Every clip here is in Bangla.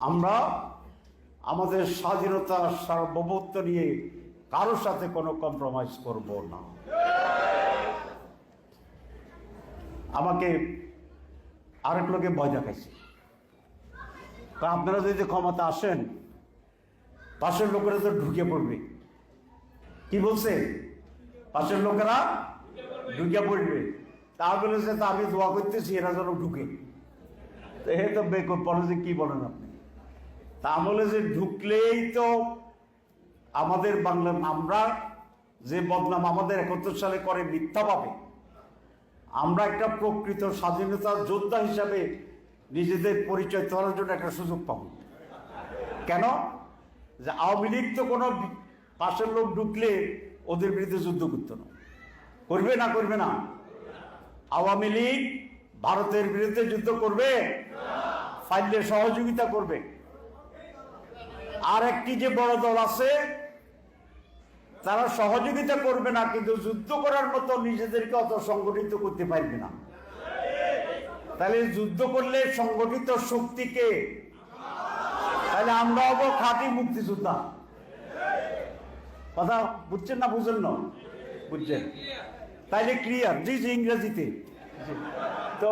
আমরা আমাদের স্বাধীনতা সার্বভৌমত্ব নিয়ে কারোর সাথে কোনো কম্প্রোমাইজ করব না। আমাকে আরেক লোকে ভয় দেখাইছে। আপনারা যদি ক্ষমতা আসেন, পাশের লোকেরা তো ঢুকে পড়বে। কি বলছে? পাশের লোকেরা ঢুকে পড়বে। তা বলেছে, তা আমি দোয়া করতেছি, এরা যেন ঢুকে। তো হে তো বেকর যে কি বলেন আপনি? তা বলে যে ঢুকলেই তো আমাদের বাংলা, আমরা যে বদনাম আমাদের একাত্তর সালে করে মিথ্যা পাবে আমরা একটা প্রকৃত স্বাধীনতা যোদ্ধা হিসাবে নিজেদের পরিচয় করার জন্য একটা সুযোগ পাবো। কেন? যে আওয়ামী লীগ তো কোনো পাশের লোক ঢুকলে ওদের বিরুদ্ধে যুদ্ধ করতো না। করবে না করবে না। আওয়ামী লীগ ভারতের বিরুদ্ধে যুদ্ধ করবে, ফাইলে সহযোগিতা করবে। আর একটি যে বড় দল আছে, তারা সহযোগিতা করবে না, কিন্তু যুদ্ধ করার মতো নিজেদেরকে অত সংগঠিত করতে পারবে না। তাহলে যুদ্ধ করলে সংগঠিত শক্তিকে তাহলে আমরা হব খাঁটি মুক্তিযোদ্ধা। কথা বুঝছেন না বুঝেন না? বুঝছেন? তাইলে ক্লিয়ার জি জি, ইংরেজিতে। তো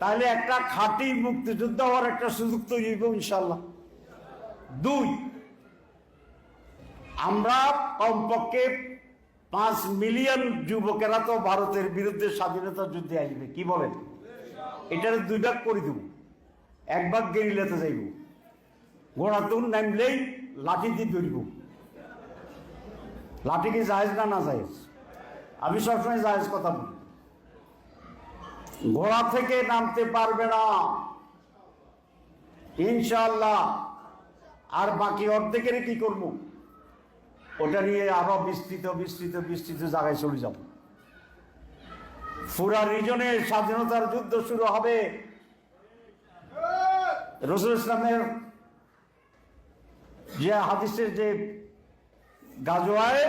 তাহলে একটা খাঁটি মুক্তিযোদ্ধা হওয়ার একটা সুযোগ তৈরি হইব ইনশাল্লাহ দুই, আমরা কমপক্ষে পাঁচ মিলিয়ন যুবকেরা তো ভারতের বিরুদ্ধে স্বাধীনতা যুদ্ধে আসবে, কি বলেন? এটার দুই ভাগ করে দেব, এক ভাগ গেরিলাতে যাইব গোড়াতুন নামলেই লাঠি দিয়ে ধরব। লাঠি কি জাহেজ না না জাহেজ? আমি সবসময় জাহেজ কথা বলি। ঘোড়া থেকে নামতে পারবে না। ইনশাল্লাহ আর বাকি অর্ধেকের কি করব? ওটা নিয়ে আরও বিস্তৃত বিস্তৃত বিস্তৃত জায়গায় চলে যাব। ফুরা রিজনে স্বাধীনতার যুদ্ধ শুরু হবে। রসুল ইসলামের যে হাদিসের যে গাজোয়ায়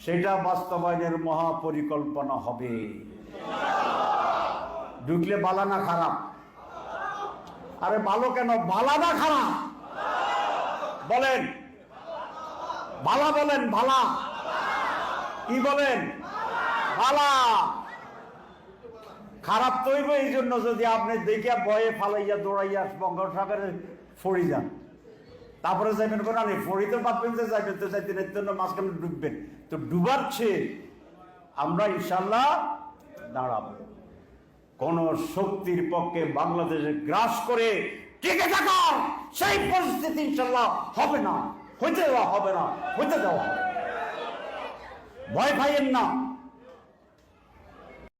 সেটা বাস্তবায়নের মহাপরিকল্পনা হবে। ঢুকলে বালা না খারাপ। আরে ভালো কেন? ভালা না খারাপ বলেন। ভালা বলেন, ভালা। কি বলেন? ভালা। খারাপ তৈব এই জন্য যদি আপনি দেখে ভয়ে ফালাইয়া দৌড়াইয়া বঙ্গোপসাগরে ফড়ি যান। তারপরে যাইবেন কোন নেই ফড়ি তো পাবেন যে যাইবেন, তো যাইতে এর জন্য মাঝখানে ডুববেন। তো ডুবাচ্ছে। আমরা ইনশাল্লাহ দাঁড়াবো। কোন শক্তির পক্ষে বাংলাদেশে গ্রাস করে টিকে থাকার সেই পরিস্থিতি ইনশাল্লাহ হবে না। হইতে দেওয়া হবে না, হইতে দেওয়া হবে ভয় পাইয়েন না।